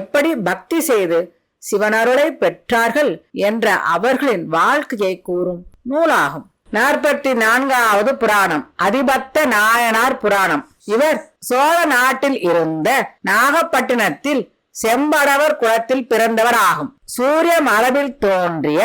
எப்படி பக்தி செய்து சிவனருளை பெற்றார்கள் என்ற அவர்களின் வாழ்க்கையை கூறும் நூலாகும். நாற்பத்தி நான்காவது புராணம் அதிபத்த நாயனார் புராணம். இவர் சோழ நாட்டில் இருந்த நாகப்பட்டினத்தில் செம்படவர் குலத்தில் பிறந்தவர் ஆகும் சூரிய மரபில் தோன்றிய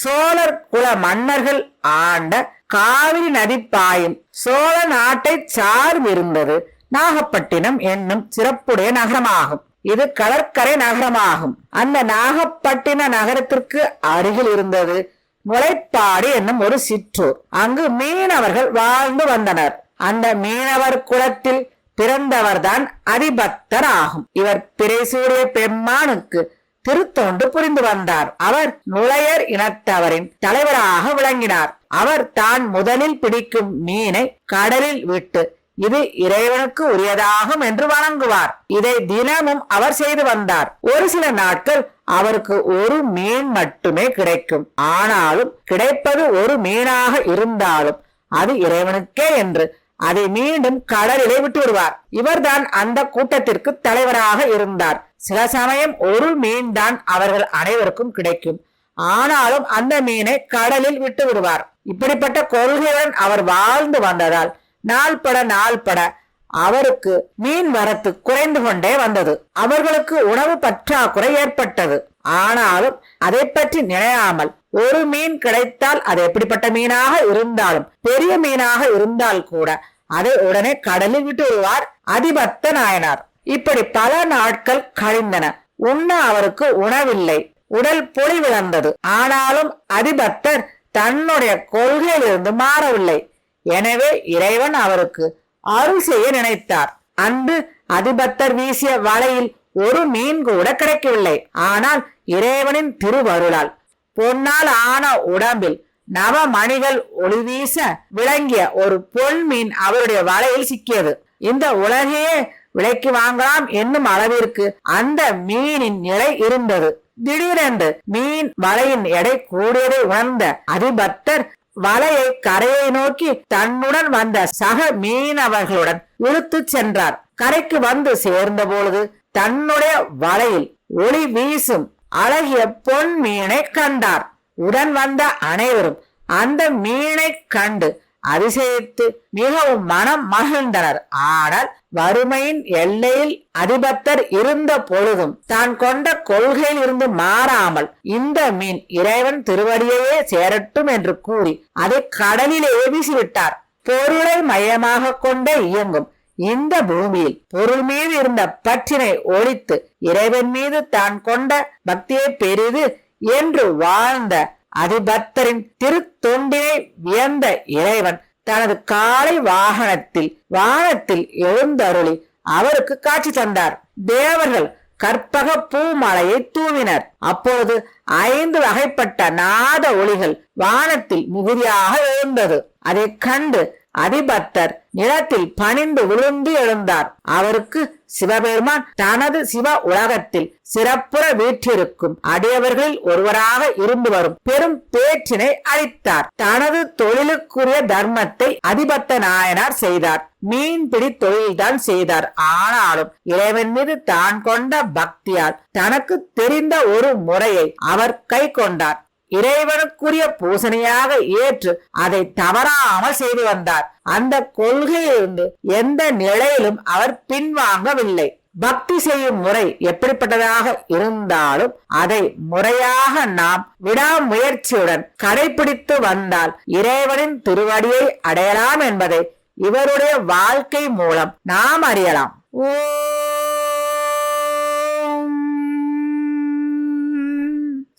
சோழர் குல மன்னர்கள் ஆண்ட காவிரி நதி பாயும் சோழ நாட்டை சார்ந்திருந்தது நாகப்பட்டினம் என்னும் சிறப்புடைய நகரமாகும். இது கடற்கரை நகரமாகும். அந்த நாகப்பட்டின நகரத்திற்கு அருகில் இருந்தது முளைப்பாடு என்னும் ஒரு சிற்றூர். அங்கு மீனவர்கள் வாழ்ந்து வந்தனர். அந்த மீனவர் குலத்தில் பிறந்தவர்தான் அதிபக்தர் ஆகும். இவர் பிறைசூடிய பெம்மானுக்கு திருத்தொண்டு புரிந்து வந்தார். அவர் நுழையர் இனத்தவரின் தலைவராக விளங்கினார். அவர் தான் முதலில் பிடிக்கும் மீனை கடலில் விட்டு இது இறைவனுக்கு உரியதாகும் என்று வணங்குவார். இதை தினமும் அவர் செய்து வந்தார். ஒரு சில நாட்கள் அவருக்கு ஒரு மீன் மட்டுமே கிடைக்கும். ஆனாலும் கிடைப்பது ஒரு மீனாக இருந்தாலும் அது இறைவனுக்கே என்று அதை மீண்டும் கடலிலே விட்டு விடுவார். இவர்தான் அந்த கூட்டத்திற்கு தலைவராக இருந்தார். சில சமயம் ஒரு மீன் தான் அவர்கள் அனைவருக்கும் கிடைக்கும். ஆனாலும் அந்த மீனை கடலில் விட்டு விடுவார். இப்படிப்பட்ட கொள்கையுடன் அவர் வாழ்ந்து வந்ததால் நாள்பட நாள்பட அவருக்கு மீன் வரத்து குறைந்து கொண்டே வந்தது. அவர்களுக்கு உணவு பற்றாக்குறை ஏற்பட்டது. ஆனாலும் அதை பற்றி நினையாமல் ஒரு மீன் கிடைத்தால் அது எப்படிப்பட்ட மீனாக இருந்தாலும் பெரிய மீனாக இருந்தால் கூட அதை உடனே கடலில் விட்டுவார் அதிபத்த நாயனார். இப்படி பல நாட்கள் கழிந்தன. உண்ண அவருக்கு உணவில்லை. உடல் பொலிவிழந்தது ஆனாலும் அதிபத்தர் தன்னுடைய கொள்கையிலிருந்து மாறவில்லை. எனவே இறைவன் அவருக்கு அருள் செய்ய நினைத்தார். அன்று அதிபத்தர் வீசிய வலையில் ஒரு மீன் கூட கிடைக்கவில்லை. ஆனால் இறைவனின் திருவருளால் பொன்னால் ஆன உடம்பில் நவமணிகள் ஒளி வீச விளங்கிய ஒரு பொன் மீன் அவருடைய வலையில் சிக்கியது. இந்த உலகையே விலைக்கு வாங்கலாம் என்னும் அளவிற்கு அந்த மீனின் நிலை இருந்தது. திடீரென்று மீன் வலையின் எடை கூடியதை உணர்ந்த அதிபத்தர் வலையை கரையை நோக்கி தன்னுடன் வந்த சக மீனவர்களுடன் இழுத்துச் சென்றார். கரைக்கு வந்து சேர்ந்த பொழுது தன்னுடைய வலையில் ஒளி வீசும் அழகிய பொன் மீனை கண்டார். உடன் வந்த அனைவரும் அந்த மீனை கண்டு அதிசயித்து மிகவும் மனம் மகிழ்ந்தனர். ஆனால் வறுமையின் எல்லையில் அதிபத்தர் இருந்த பொழுதும் தான் கொண்ட கொள்கையில் இருந்து மாறாமல் இந்த மீன் இறைவன் திருவடியையே சேரட்டும் என்று கூறி அதை கடலிலே வீசிவிட்டார் பொருளை மையமாக கொண்டே இயங்கும் இந்த பூமியில் பொருள் மீது இருந்த பற்றினை ஒழித்து இறைவன் மீது தான் கொண்ட பக்தியை பெரிது என்று வாழ்ந்த அதிபக்தரின் திருத்தொண்டினை வியந்த இறைவன் தனது காலை வாகனத்தில் வானத்தில் எழுந்தருளி அவருக்கு காட்சி தந்தார். தேவர்கள் கற்பக பூமலையை தூவினர். அப்பொழுது ஐந்து வகைப்பட்ட நாத ஒளிகள் வானத்தில் மிகுதியாக எழுந்தது. அதைக் கண்டு அதிபத்தர் நிலத்தில் பணிந்து விழுந்து எழுந்தார். அவருக்கு சிவபெருமான் தனது சிவ உலகத்தில் சிறப்புற வீற்றிருக்கும். அடியவர்களில் ஒருவராக இருந்து வரும் பெரும் பேற்றினை அளித்தார். தனது தொழிலுக்குரிய தர்மத்தை அதிபத்த நாயனார் செய்தார். மீன்பிடி தொழில்தான் செய்தார். ஆனாலும் இறைவன் மீது தான் கொண்ட பக்தியால் தனக்கு தெரிந்த ஒரு முறையை அவர் கை கொண்டார் இறைவனுக்குரிய பூசணையாக ஏற்று அதை தவறாமல் செய்து வந்தார். அந்த கொள்கையிலிருந்து எந்த நிலையிலும் அவர் பின்வாங்கவில்லை. பக்தி செய்யும் முறை எப்படிப்பட்டதாக இருந்தாலும் அதை முறையாக நாம் விடாமுயற்சியுடன் கடைபிடித்து வந்தால் இறைவனின் திருவடியை அடையலாம் என்பதை இவருடைய வாழ்க்கை மூலம் நாம் அறியலாம். ஓ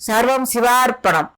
சர்வம் சிவார்ப்பணம்.